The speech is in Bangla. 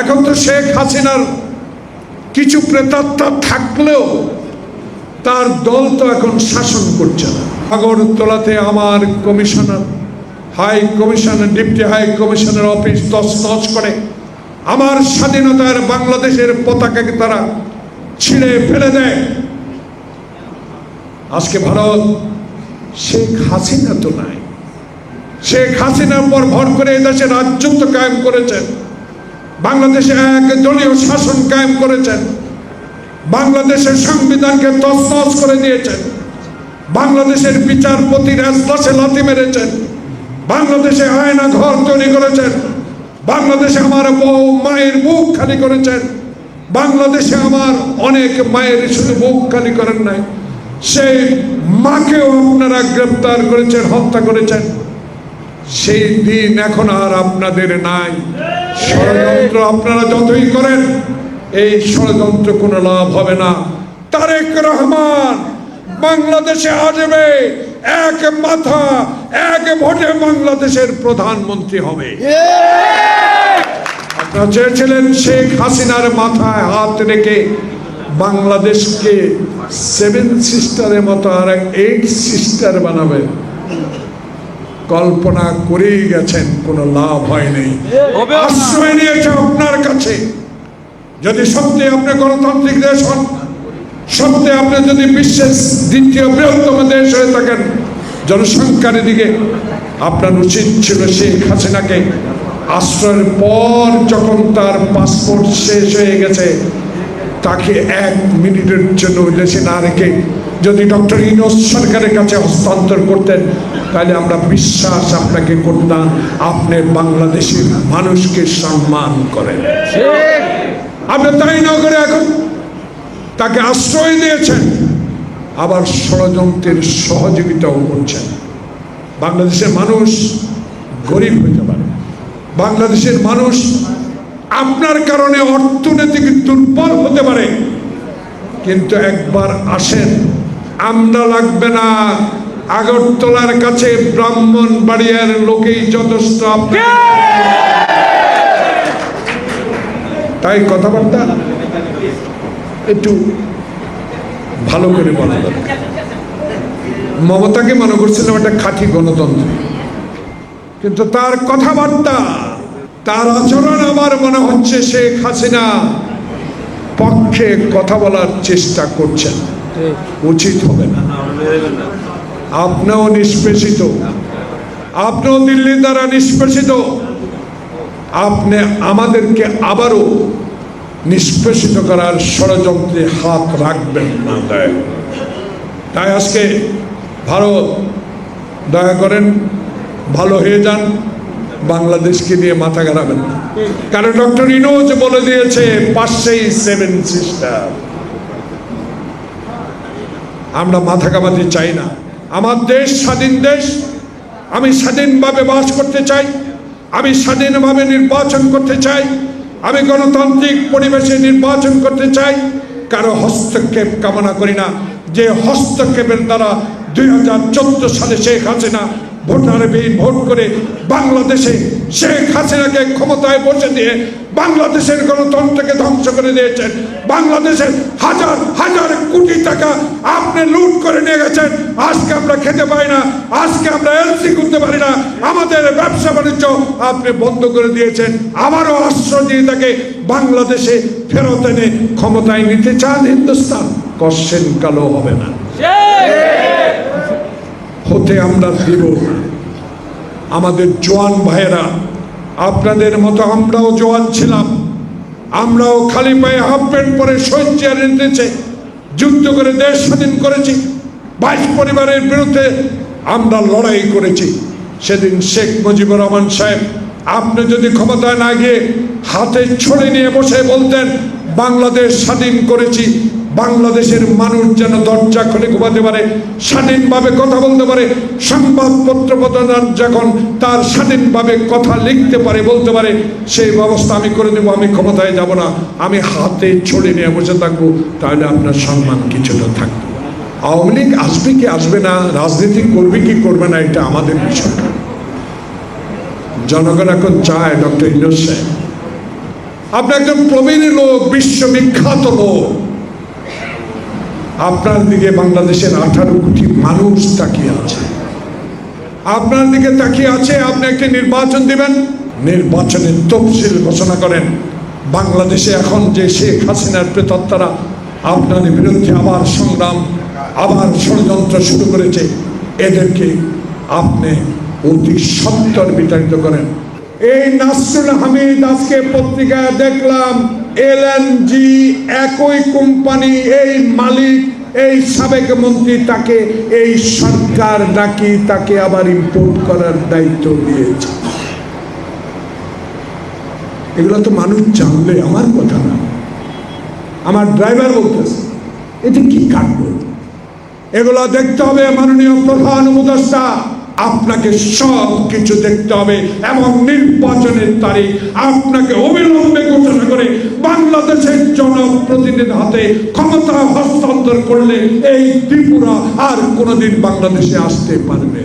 এখন তো শেখ হাসিনার কিছু প্রেতাত্মা থাকলেও তার দল তো এখন শাসন করছে না। আগরতলাতে আমার commissioner, high commissioner, deputy high commissioner office তছনছ করে আমার স্বাধীনতার বাংলাদেশের পতাকাকে তারা ছিঁড়ে ফেলে দেয়। আজকে ভারত শেখ হাসিনা তো নাই। শেখ হাসিনার পর ভর করে এদেশে রাজ্যত্ব কায়েম করেছেন বাংলাদেশে এক দলীয় শাসন কায়েম করেছেন। বাংলাদেশের সংবিধানকে তছনছ করে দিয়েছেন। বাংলাদেশের বিচারপতির এজলাসে লাথি মেরেছেন। বাংলাদেশে আয়না ঘর তৈরি করেছেন। বাংলাদেশে আমার বউ মায়ের মুখ খালি করেছেন। বাংলাদেশে আমার অনেক মায়ের শুধু মুখ খালি করেন নাই। সেই মাকেও আপনারা গ্রেপ্তার করেছেন, হত্যা করেছেন। সেই দিন এখন আর আপনাদের নাই। ষড়যন্ত্র আপনারা যতই করেন, এই ষড়যন্ত্র কোনো লাভ হবে না। তারেক রহমান বাংলাদেশে আসবে, এক মাথা, এক ভোটে বাংলাদেশের প্রধানমন্ত্রী হবে। আপনারা চেয়েছিলেন শেখ হাসিনার মাথায় হাত রেখে বাংলাদেশকে সেভেন সিস্টারের মতো আর এইট সিস্টার বানাবে কল্পনা করেই গেছেন কোনো লাভ হয়নি। আশ্রয় নিয়েছে আপনার কাছে। যদি সত্যি আপনি গণতান্ত্রিক দেশ হন সত্যি আপনি যদি বিশ্বের দ্বিতীয় বৃহত্তম দেশ হয়ে থাকেন জনসংখ্যার দিকে আপনার উচিত ছিল শেখ হাসিনাকে আশ্রয়ের পর যখন তার পাসপোর্ট শেষ হয়ে গেছে তাকে এক মিনিটের জন্য দেশে না রেখে যদি ডক্টর ইনোস সরকারের কাছে হস্তান্তর করতেন, তাহলে আমরা বিশ্বাস আপনাকে করতাম আপনি বাংলাদেশের মানুষকে সম্মান করেন। আপনি তাই না করে এখন তাকে আশ্রয় দিয়েছেন, আবার ষড়যন্ত্রের সহযোগিতাও করছেন। বাংলাদেশের মানুষ গরিব হতে পারে। বাংলাদেশের মানুষ আপনার কারণে অর্থনৈতিক দুর্বল হতে পারে, কিন্তু একবার আসেন আমরা লাগবে না। আগরতলার কাছে ব্রাহ্মণ বাড়িয়ার লোকেই যথেষ্ট তাই কথাবার্তা একটু ভালো করে বলা দরকার মমতাকে মনে করছিলাম একটা খাঁটি গণতন্ত্র। কিন্তু তার কথাবার্তা, তার আচরণ আমার মনে হচ্ছে শেখ হাসিনা পক্ষে কথা বলার চেষ্টা করছেন। উচিত হবে না। আপনিও নিষ্পেষিত। আপনিও দিল্লি দ্বারা নিষ্পেষিত। আপনি আমাদেরকে আবারও নিষ্পেষিত করার ষড়যন্ত্রে হাত রাখবেন না, দয়া তাই আজকে ভারত, দয়া করেন, ভালো হয়ে যান, বাংলাদেশকে নিয়ে মাথা গাড়াবেন না। কারণ ডক্টর ইনোজ বলে দিয়েছে, পাশেই সেভেন সিস্টার আমরা মাথা কামাতে চাই না। আমার দেশ স্বাধীন দেশ, আমি স্বাধীনভাবে বাস করতে চাই, আমি স্বাধীনভাবে নির্বাচন করতে চাই, আমি গণতান্ত্রিক পরিবেশে নির্বাচন করতে চাই, কারও হস্তক্ষেপ কামনা করি না। যে হস্তক্ষেপের দ্বারা দুই হাজার চোদ্দ সালে শেখ হাসিনা ভোটারে বিহীন ভোট করে বাংলাদেশে শেখ হাসিনাকে ক্ষমতায় বসে দিয়ে বাংলাদেশের গণতন্ত্রকে ধ্বংস করে দিয়েছেন। বাংলাদেশের হাজার হাজার কোটি টাকা আপনি লুট করে নিয়ে গেছেন। আজকে আমরা খেতে পাই না, আজকে আমরা এলসি করতে পারি না। আমাদের ব্যবসা বাণিজ্য আপনি বন্ধ করে দিয়েছেন। আবারও আশ্রয় দিয়ে তাকে বাংলাদেশে ফেরত এনে ক্ষমতায় নিতে চান হিন্দুস্তান। কশ্চেন কালো হবে না। হতে আমরা দিব। আমাদের জোয়ান ভাইয়েরা, আপনাদের মতো আমরাও জোয়ান ছিলাম। আমরাও খালি পায়ে হাফ প্যান্ট পরে শহীদ নিতেছে যুদ্ধ করে দেশ স্বাধীন করেছি। বাইশ পরিবারের বিরুদ্ধে আমরা লড়াই করেছি। সেদিন শেখ মুজিবুর রহমান সাহেব, আপনি যদি ক্ষমতায় না গিয়ে হাতে ছড়ে নিয়ে বসে বলতেন, বাংলাদেশ স্বাধীন করেছি বাংলাদেশের মানুষ যেন দরজা খুলে ঘুমাতে পারে, স্বাধীনভাবে কথা বলতে পারে, সংবাদপত্র প্রদান যখন তার স্বাধীনভাবে কথা লিখতে পারে, বলতে পারে, সেই ব্যবস্থা আমি করে দেবো, আমি ক্ষমতায় যাব না, আমি হাতে ছড়ে নিয়ে বসে থাকব, তাহলে আপনার সম্মান কিছুটা থাকবে। আওয়ামী লীগ আসবে কি আসবে না, রাজনীতি করবে কি করবে না, এটা আমাদের বিষয়। জনগণ এখন চায় ডক্টর ইনোজ সাহেব। আপনি একজন প্রবীণ লোক, বিশ্ববিখ্যাত লোক। আপনার দিকে বাংলাদেশের আঠারো কোটি মানুষ তাকিয়ে আছে। আপনার দিকে তাকিয়ে আছে, আপনি একটি নির্বাচন দিবেন। নির্বাচনের তফসিল ঘোষণা করেন। বাংলাদেশে এখন যে শেখ হাসিনার প্রেতত্তারা আপনার বিরুদ্ধে আবার সংগ্রাম, আবার ষড়যন্ত্র শুরু করেছে, এদেরকে আপনি অতি সত্তর বিতাড়িত করেন। এই নাসরুল হামিদ আজকে পত্রিকায় দেখলাম এলএনজি একই কোম্পানি, এই মালিক, এই সাবেক মন্ত্রী তাকে এই সরকার নাকি তাকে আবার ইম্পোর্ট করার দায়িত্ব দিয়েছে। এগুলো তো মানুষ জানলে আমার কথা না। আমার ড্রাইভার বলতেছে এটি কি কাটব এগুলো দেখতে হবে মাননীয় প্রধান উপদেষ্টা। আপনাকে সব কিছু দেখতে হবে এবং নির্বাচনের তারিখ আপনাকে অবিলম্বে ঘোষণা করে বাংলাদেশের জনপ্রতিনিধির হাতে ক্ষমতা হস্তান্তর করলে এই ত্রিপুরা আর কোনোদিন বাংলাদেশে আসতে পারবে